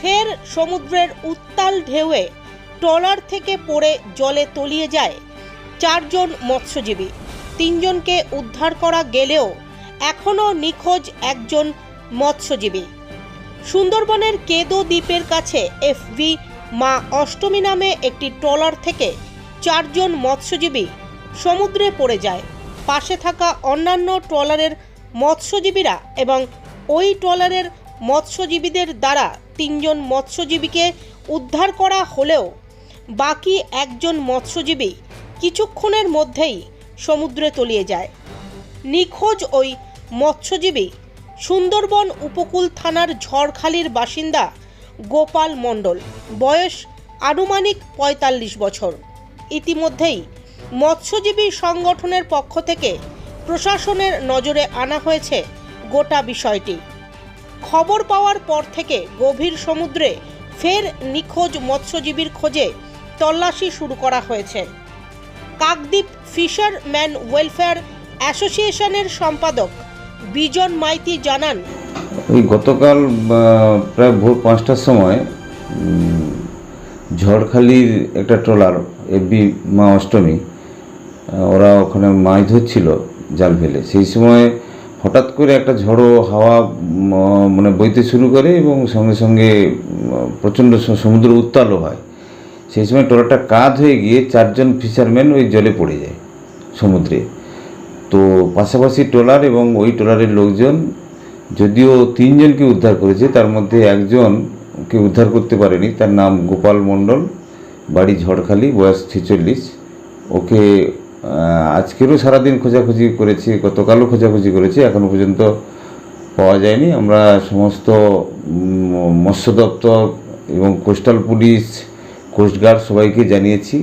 ফের সমুদ্রের উত্তাল ঢেউয়ে ট্রলার থেকে পড়ে জলে তলিয়ে যায় চারজন মৎস্যজীবী। তিনজনকে উদ্ধার করা গেলেও এখনও নিখোঁজ একজন মৎস্যজীবী। সুন্দরবনের কেদো দ্বীপের কাছে এফভি মা অষ্টমী নামে একটি ট্রলার থেকে চারজন মৎস্যজীবী সমুদ্রে পড়ে যায়। পাশে থাকা অন্যান্য ট্রলারের মৎস্যজীবীরা এবং ওই ট্রলারের মৎস্যজীবীদের দ্বারা তিনজন মৎস্যজীবীকে উদ্ধার করা হলেও বাকি একজন মৎস্যজীবী কিছুক্ষণের মধ্যেই সমুদ্রে তলিয়ে যায়। নিখোঁজ ওই মৎস্যজীবী সুন্দরবন উপকূল থানার ঝড়খালির বাসিন্দা গোপাল মণ্ডল। বয়স আনুমানিক পঁয়তাল্লিশ বছর। ইতিমধ্যেই মৎস্যজীবী সংগঠনের পক্ষ থেকে প্রশাসনের নজরে আনা হয়েছে গোটা বিষয়টি। খবর পাওয়ার পর থেকে গভীর সমুদ্রে ফের নিখোঁজ মৎস্যজীবীর খোঁজে তল্লাশি শুরু করা হয়েছে। কাকদ্বীপ ফিশারম্যান ওয়েলফেয়ার অ্যাসোসিয়েশনের সম্পাদক বিজন মাইতি জানান ওই গতকাল প্রায় ভোর পাঁচটার সময় ঝড়খালির একটা ট্রলার, এফবি মা অষ্টমী ওরা ওখানে মাছ ধরছিল জাল ফেলে। সেই সময় হঠাৎ করে একটা ঝড়ো হাওয়া মানে বইতে শুরু করে এবং সঙ্গে সঙ্গে প্রচণ্ড সমুদ্র উত্তালও হয়। সেই সময় ট্রলারটা কাঁধ হয়ে গিয়ে চারজন ফিশারম্যান ওই জলে পড়ে যায় সমুদ্রে। তো পাশাপাশি ট্রলার এবং ওই ট্রলারের লোকজন, যদিও তিনজনকে উদ্ধার করেছে, তার মধ্যে একজনকে উদ্ধার করতে পারেনি, তার নাম গোপাল মণ্ডল, বাড়ি ঝড়খালি, বয়স ছেচল্লিশ। ওকে আজকেরও সারাদিন খোঁজাখুঁজি করেছে গতকালও খোঁজাখুঁজি করেছে এখনও পর্যন্ত পাওয়া যায়নি। আমরা সমস্ত মৎস্য দপ্তর এবং কোস্টাল পুলিশ কোস্টগার্ড সবাইকে জানিয়েছি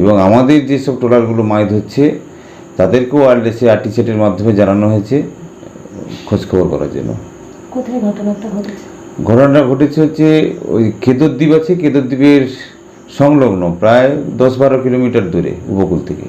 এবং আমাদের যেসব ট্রলারগুলো মাছ ধরছে তাদেরকেও আরডিসি আরটিসেটের মাধ্যমে জানানো হয়েছে খোঁজখবর করার জন্য। কোথায় ঘটনাটা ঘটেছে? ঘটনাটা ঘটেছে হচ্ছে ওই কেদর দ্বীপ আছে কেদর দ্বীপের সংলগ্ন প্রায় দশ বারো কিলোমিটার দূরে উপকূল থেকে।